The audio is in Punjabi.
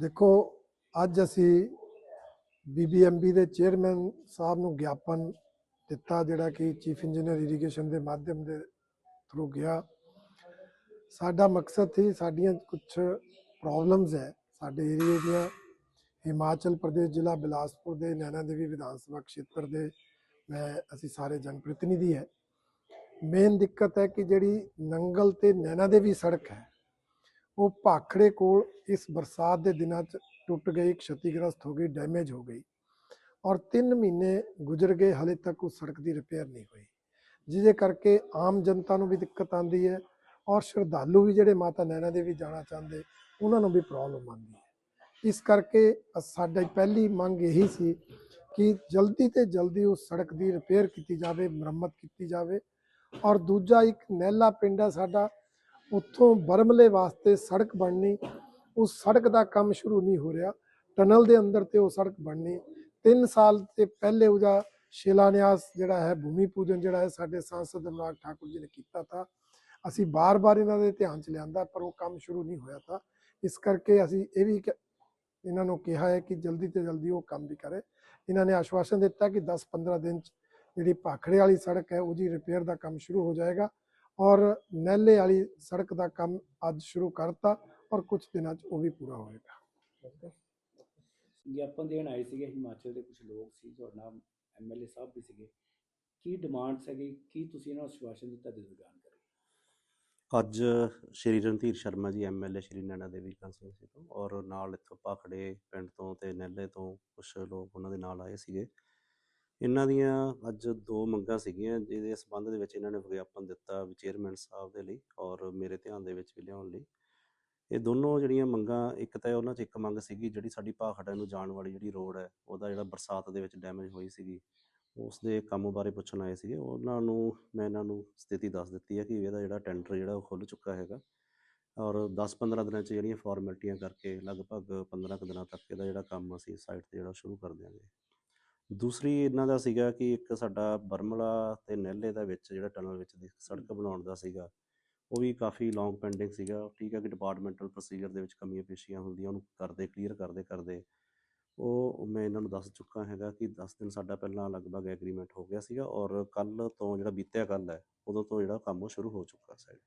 ਦੇਖੋ, ਅੱਜ ਅਸੀਂ ਬੀਬੀਐਮਬੀ ਦੇ ਚੇਅਰਮੈਨ ਸਾਹਿਬ ਨੂੰ ਗਿਆਪਨ ਦਿੱਤਾ, ਜਿਹੜਾ ਕਿ ਚੀਫ ਇੰਜੀਨੀਅਰ ਇਰੀਗੇਸ਼ਨ ਦੇ ਮਾਧਿਅਮ ਦੇ ਥਰੂ ਗਿਆ। ਸਾਡਾ ਮਕਸਦ ਸੀ, ਸਾਡੀਆਂ ਕੁਝ ਪ੍ਰੋਬਲਮਸ ਹੈ ਸਾਡੇ ਏਰੀਏ ਦੀਆਂ। ਹਿਮਾਚਲ ਪ੍ਰਦੇਸ਼ ਜ਼ਿਲ੍ਹਾ ਬਿਲਾਸਪੁਰ ਦੇ, ਨੈਣਾ ਦੇਵੀ ਵਿਧਾਨ ਸਭਾ ਖੇਤਰ ਦੇ ਮੈਂ, ਅਸੀਂ ਸਾਰੇ ਜਨ ਪ੍ਰਤੀਨਿਧੀ ਹੈ। ਮੇਨ ਦਿੱਕਤ ਹੈ ਕਿ ਜਿਹੜੀ ਨੰਗਲ ਤੇ ਨੈਣਾ ਦੇਵੀ ਸੜਕ ਹੈ ਉਹ ਭਾਖੜੇ ਕੋਲ ਇਸ ਬਰਸਾਤ ਦੇ ਦਿਨਾਂ 'ਚ ਟੁੱਟ ਗਈ ਖਤੀਗ੍ਰਸਤ ਹੋ ਗਈ ਡੈਮੇਜ ਹੋ ਗਈ। ਔਰ 3 ਮਹੀਨੇ ਗੁਜ਼ਰ ਗਏ, ਹਲੇ ਤੱਕ ਉਹ ਸੜਕ ਦੀ ਰਿਪੇਅਰ ਨਹੀਂ ਹੋਈ। ਜਿਹਦੇ ਕਰਕੇ ਆਮ ਜਨਤਾ ਨੂੰ ਵੀ ਦਿੱਕਤ ਆਉਂਦੀ ਹੈ ਔਰ ਸ਼ਰਧਾਲੂ ਵੀ ਜਿਹੜੇ ਮਾਤਾ ਨੈਣਾ ਦੇਵੀ ਜਾਣਾ ਚਾਹੁੰਦੇ, ਉਹਨਾਂ ਨੂੰ ਵੀ ਪ੍ਰੋਬਲਮ ਆਉਂਦੀ ਹੈ। ਇਸ ਕਰਕੇ ਸਾਡੀ ਪਹਿਲੀ ਮੰਗ ਇਹੀ ਸੀ ਕਿ ਜਲਦੀ ਤੇ ਜਲਦੀ ਉਸ ਸੜਕ ਦੀ ਰਿਪੇਅਰ ਕੀਤੀ ਜਾਵੇ, ਮੁਰੰਮਤ ਕੀਤੀ ਜਾਵੇ। ਔਰ ਦੂਜਾ ਇੱਕ ਨਹਿਲਾ ਪਿੰਡ ਹੈ ਸਾਡਾ ਉੱਥੋਂ ਬਰਮਲੇ ਵਾਸਤੇ ਸੜਕ ਬਣਨੀ, ਉਸ ਸੜਕ ਦਾ ਕੰਮ ਸ਼ੁਰੂ ਨਹੀਂ ਹੋ ਰਿਹਾ। ਟਨਲ ਦੇ ਅੰਦਰ ਤੇ ਉਹ ਸੜਕ ਬਣਨੀ। 3 ਸਾਲ ਤੇ ਪਹਿਲੇ ਉਹਦਾ ਸ਼ਿਲਾਨਿਆਸ ਜਿਹੜਾ ਹੈ, ਭੂਮੀ ਪੂਜਨ ਜਿਹੜਾ ਹੈ, ਸਾਡੇ ਸਾਂਸਦ ਅਨੁਰਾਗ ਠਾਕੁਰ ਜੀ ਨੇ ਕੀਤਾ ਤਾਂ। ਅਸੀਂ ਬਾਰ-ਬਾਰ ਇਹਨਾਂ ਦੇ ਧਿਆਨ ਚ ਲਿਆਂਦਾ, ਪਰ ਉਹ ਕੰਮ ਸ਼ੁਰੂ ਨਹੀਂ ਹੋਇਆ था ਇਸ ਕਰਕੇ ਅਸੀਂ ਇਹ ਵੀ ਇਹਨਾਂ ਨੂੰ ਕਿਹਾ ਹੈ ਕਿ ਜਲਦੀ ਤੋਂ ਜਲਦੀ ਉਹ ਕੰਮ ਵੀ ਕਰੇ। ਇਹਨਾਂ ਨੇ ਆਸ਼ਵਾਸਨ ਦਿੱਤਾ ਕਿ 10-15 ਦਿਨ ਚ ਜਿਹੜੀ ਭਾਖੜੇ ਵਾਲੀ ਸੜਕ ਹੈ, ਉਹਦੀ ਰਿਪੇਅਰ ਦਾ ਕੰਮ ਸ਼ੁਰੂ ਹੋ ਜਾਏਗਾ। ਔਰ ਨਹਿਲੇ ਵਾਲੀ ਸੜਕ ਦਾ ਕੰਮ ਅੱਜ ਸ਼ੁਰੂ ਕਰਤਾ ਔਰ ਕੁਝ ਦਿਨਾਂ ਚ ਉਹ ਵੀ ਪੂਰਾ ਹੋਏਗਾ। ਗਿਆਪਨ ਦੇਣ ਆਏ ਸੀਗੇ ਹਿਮਾਚਲ ਦੇ ਕੁਝ ਲੋਕ ਸੀ ਤੁਹਾਡੇ ਨਾਲ ਐਮਐਲਏ ਸਾਹਿਬ ਵੀ ਸੀਗੇ। ਕੀ ਡਿਮਾਂਡਸ ਹੈਗੀ ਕੀ ਤੁਸੀਂ ਇਹਨਾਂ ਨੂੰ ਆਸ਼ਵਾਸਨ ਦਿੱਤਾ ਦੇ ਬਿਆਨ ਕਰੇ? ਅੱਜ ਸ਼੍ਰੀ ਰਣਧੀਰ ਸ਼ਰਮਾ ਜੀ ਐਮਐਲਏ ਸ਼੍ਰੀ ਨੈਣਾ ਦੇਵੀ ਕੰਸਟੀਟਿਊਂਸੀ ਤੋਂ ਔਰ ਨਾਲ ਇੱਥੋਂ ਪਾਖੜੇ ਪਿੰਡ ਤੋਂ ਤੇ ਨਹਿਲੇ ਤੋਂ ਕੁਝ ਲੋਕ ਉਹਨਾਂ ਦੇ ਨਾਲ ਆਏ ਸੀਗੇ। ਇਹਨਾਂ ਦੀਆਂ ਅੱਜ ਦੋ ਮੰਗਾਂ ਸੀਗੀਆਂ, ਜਿਹਦੇ ਸੰਬੰਧ ਦੇ ਵਿੱਚ ਇਹਨਾਂ ਨੇ ਵਿਗਿਆਪਨ ਦਿੱਤਾ ਚੇਅਰਮੈਨ ਸਾਹਿਬ ਦੇ ਲਈ ਔਰ ਮੇਰੇ ਧਿਆਨ ਦੇ ਵਿੱਚ ਵੀ ਲਿਆਉਣ ਲਈ। ਇਹ ਦੋਨੋਂ ਜਿਹੜੀਆਂ ਮੰਗਾਂ, ਇੱਕ ਤਾਂ ਉਹਨਾਂ 'ਚ ਇੱਕ ਮੰਗ ਸੀਗੀ ਜਿਹੜੀ ਸਾਡੀ ਭਾਖੜਾ ਨੂੰ ਜਾਣ ਵਾਲੀ ਜਿਹੜੀ ਰੋਡ ਹੈ, ਉਹਦਾ ਜਿਹੜਾ ਬਰਸਾਤ ਦੇ ਵਿੱਚ ਡੈਮੇਜ ਹੋਈ ਸੀਗੀ ਉਸ ਦੇ ਕੰਮ ਬਾਰੇ ਪੁੱਛਣ ਆਏ ਸੀਗੇ। ਉਹਨਾਂ ਨੂੰ, ਮੈਂ ਇਹਨਾਂ ਨੂੰ ਸਥਿਤੀ ਦੱਸ ਦਿੱਤੀ ਹੈ ਕਿ ਇਹਦਾ ਜਿਹੜਾ ਟੈਂਡਰ ਜਿਹੜਾ ਉਹ ਖੁੱਲ ਚੁੱਕਾ ਹੈਗਾ ਔਰ 10-15 ਦਿਨਾਂ 'ਚ ਜਿਹੜੀਆਂ ਫਾਰਮੈਲਿਟੀਆਂ ਕਰਕੇ ਲਗਭਗ 15 ਕੁ ਦਿਨਾਂ ਤੱਕ ਇਹਦਾ ਜਿਹੜਾ ਕੰਮ ਅਸੀਂ ਸਾਈਟ ਤੇ ਜਿਹੜਾ ਸ਼ੁਰੂ ਕਰ ਦਿਆਂਗੇ। ਦੂਸਰੀ ਇਹਨਾਂ ਦਾ ਸੀਗਾ ਕਿ ਇੱਕ ਸਾਡਾ ਬਰਮਲਾ ਤੇ ਨਹਿਲੇ ਦਾ ਵਿੱਚ ਜਿਹੜਾ ਟਨਲ ਵਿੱਚ ਦੀ ਸੜਕ ਬਣਾਉਣ ਦਾ ਸੀਗਾ ਉਹ ਵੀ ਕਾਫੀ ਲੌਂਗ ਪੈਂਡਿੰਗ ਸੀਗਾ। ਠੀਕ ਹੈ ਕਿ ਡਿਪਾਰਟਮੈਂਟਲ ਪ੍ਰੋਸੀਜਰ ਦੇ ਵਿੱਚ ਕਮੀਆਂ ਪੇਸ਼ੀਆਂ ਹੁੰਦੀਆਂ ਉਹਨੂੰ ਕਰਦੇ ਕਲੀਅਰ ਕਰਦੇ ਕਰਦੇ। ਉਹ ਮੈਂ ਇਹਨਾਂ ਨੂੰ ਦੱਸ ਚੁੱਕਾ ਹੈਗਾ ਕਿ 10 ਦਿਨ ਸਾਡਾ ਪਹਿਲਾਂ ਲਗਭਗ ਐਗਰੀਮੈਂਟ ਹੋ ਗਿਆ ਸੀਗਾ ਔਰ ਕੱਲ ਤੋਂ ਜਿਹੜਾ ਬੀਤਿਆ ਕੱਲ ਹੈ ਉਦੋਂ ਤੋਂ ਜਿਹੜਾ ਕੰਮ ਉਹ ਸ਼ੁਰੂ ਹੋ ਚੁੱਕਾ ਸਾਈਡ